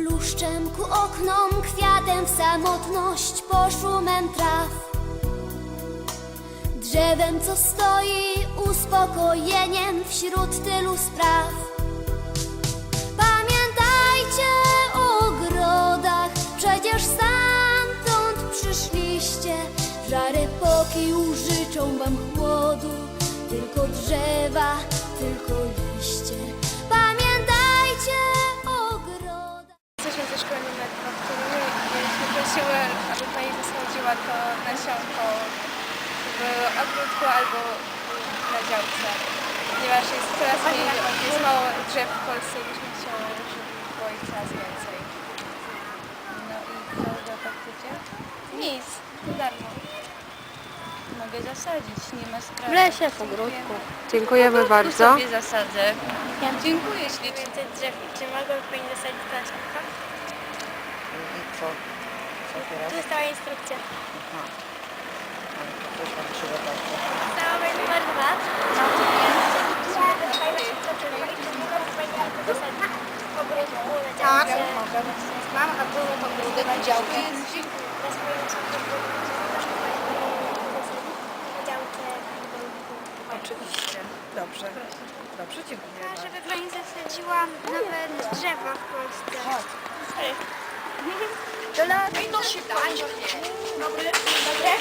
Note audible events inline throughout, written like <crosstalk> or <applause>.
Bluszczem ku oknom, kwiatem w samotność, poszumem traw. Drzewem, co stoi uspokojeniem wśród tylu spraw. Pamiętajcie o ogrodach, przecież stamtąd przyszliście. Żar epoki użyczą wam chłodu, tylko drzewa, tylko Zasadziła to nasionko w ogródku albo na działce. Ponieważ jest coraz mniej, jest mało drzew w Polsce byśmy chciały, żeby było ich coraz więcej. No i co tak chcecie? Nic, to darmo. Mogę zasadzić, nie ma sprawy. W lesie, w ogródku. Dziękujemy bardzo. sobie zasadzę. Dziękuję ślicznie. Czy mogłaby Pani zasadzić nasionka? I co? Co teraz? Tu jest cała instrukcja. Aha. Ale to się zobaczy. Cały numer dwa. Tak. Mam akurat ogródek w działce. Oczywiście. Dobrze. Dobrze, dziękuję. Żeby Pani zasadziła nowe drzewa w Polsce. Do <laughs> No się Pani. Dobre? Dobre?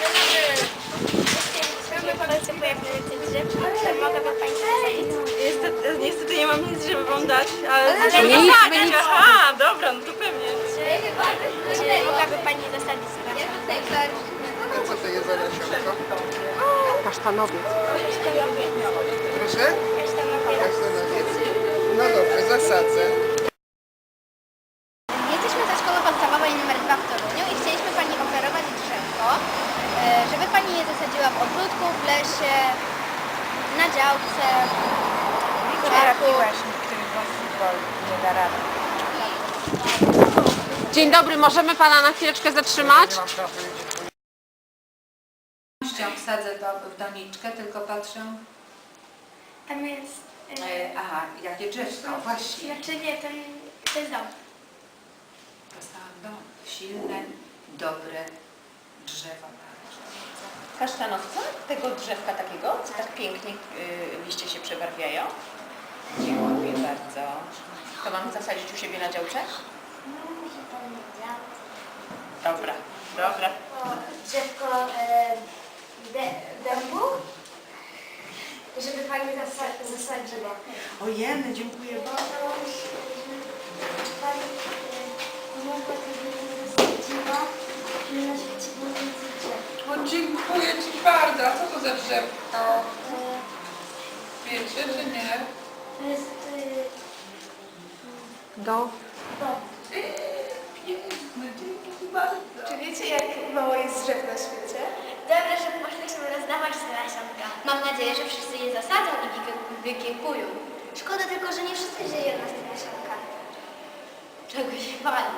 W Polsce pojawiły te to mogłaby Pani zasadzić. Niestety, niestety nie mam nic, żeby wam dać, ale... Ale nie Mieliśmy nic. Aha, dobra, no to pewnie. Czy, mogłaby Pani zasadzić nasionka? A co to jest za nasionko? Kasztanowiec. Proszę? Kasztanowiec. Kasztanowiec? No dobrze, zasadzę. Jesteśmy ze szkoły podstawowej nr 2 w Toruniu i chcieliśmy Pani oferować drzewko, e, żeby Pani je zasadziła w ogródku, w lesie, na działce, w parku. który nie da rady. Dzień dobry, możemy pana na chwileczkę zatrzymać? pewnością wsadzę to w doniczkę, tylko patrzę, Tam jest... y, e, aha, jakie drzewko, właśnie. Znaczy nie, to, to jest dom. Dostałam dom, silne, dobre drzewa. Kasztanowca, tego drzewka takiego, co tak pięknie y, liście się przebarwiają. Dziękuję bardzo. To mamy zasadzić u siebie na działce? Dobra, dobra. Drzewko e, de, dębu, żeby Pani zasa- zasadziła. Ojeny, dziękuję bardzo. Bardzo. A co to za drzewko? E, Wiecie czy nie? To jest e, Do. bardzo. Czy wiecie, jak mało jest drzew na świecie? Dobrze, że poszliśmy rozdawać te nasionka. Mam nadzieję, że wszyscy je zasadzą i wykie- wykiepują. Szkoda tylko, że nie wszyscy żyją na te nasionka. Czego się bali?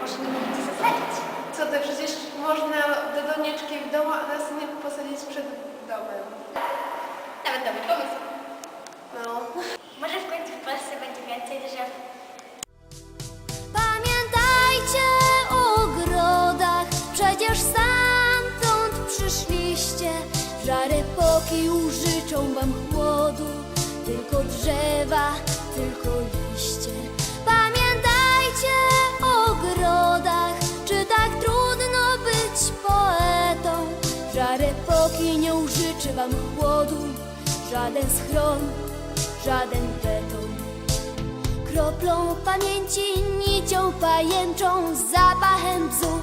Może nie będziecie zasadzić? Co to przecież można do donieczki w domu, a nas nie posadzić przed domem. Nawet dobry pomysł. No. Może w końcu w Polsce będzie więcej drzew. Pamiętajcie o ogrodach, przecież stamtąd przyszliście. Żar epoki użyczą wam chłodu, tylko drzewa, tylko liście. Żar epoki nie użyczy wam chłodu, żaden schron, żaden beton. Kroplą pamięci, nicią pajęczą, zapachem bzu.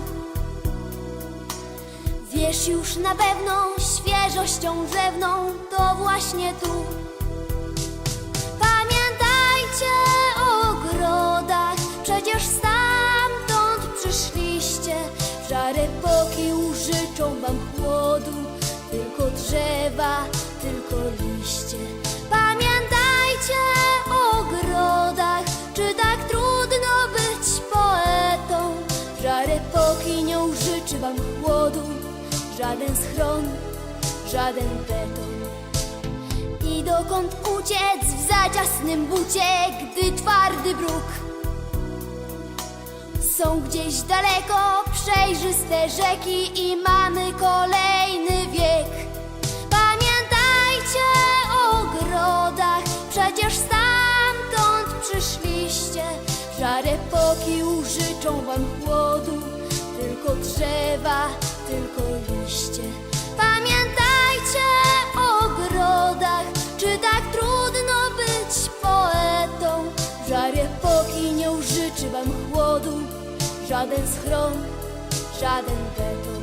Wiesz już na pewno, świeżością drzewną, to właśnie tu. Drzewa, tylko liście. Pamiętajcie o ogrodach, czy tak trudno być poetą. Żar epoki nie użyczy wam chłodu, żaden schron, żaden beton. I dokąd uciec w zaciasnym bucie, gdy twardy bruk Są gdzieś daleko przejrzyste rzeki i mamy kolejny wiek. Żar epoki użyczą wam chłodu, tylko drzewa, tylko liście. Pamiętajcie o ogrodach, czy tak trudno być poetą? Żar epoki nie użyczy wam chłodu, żaden schron, żaden beton.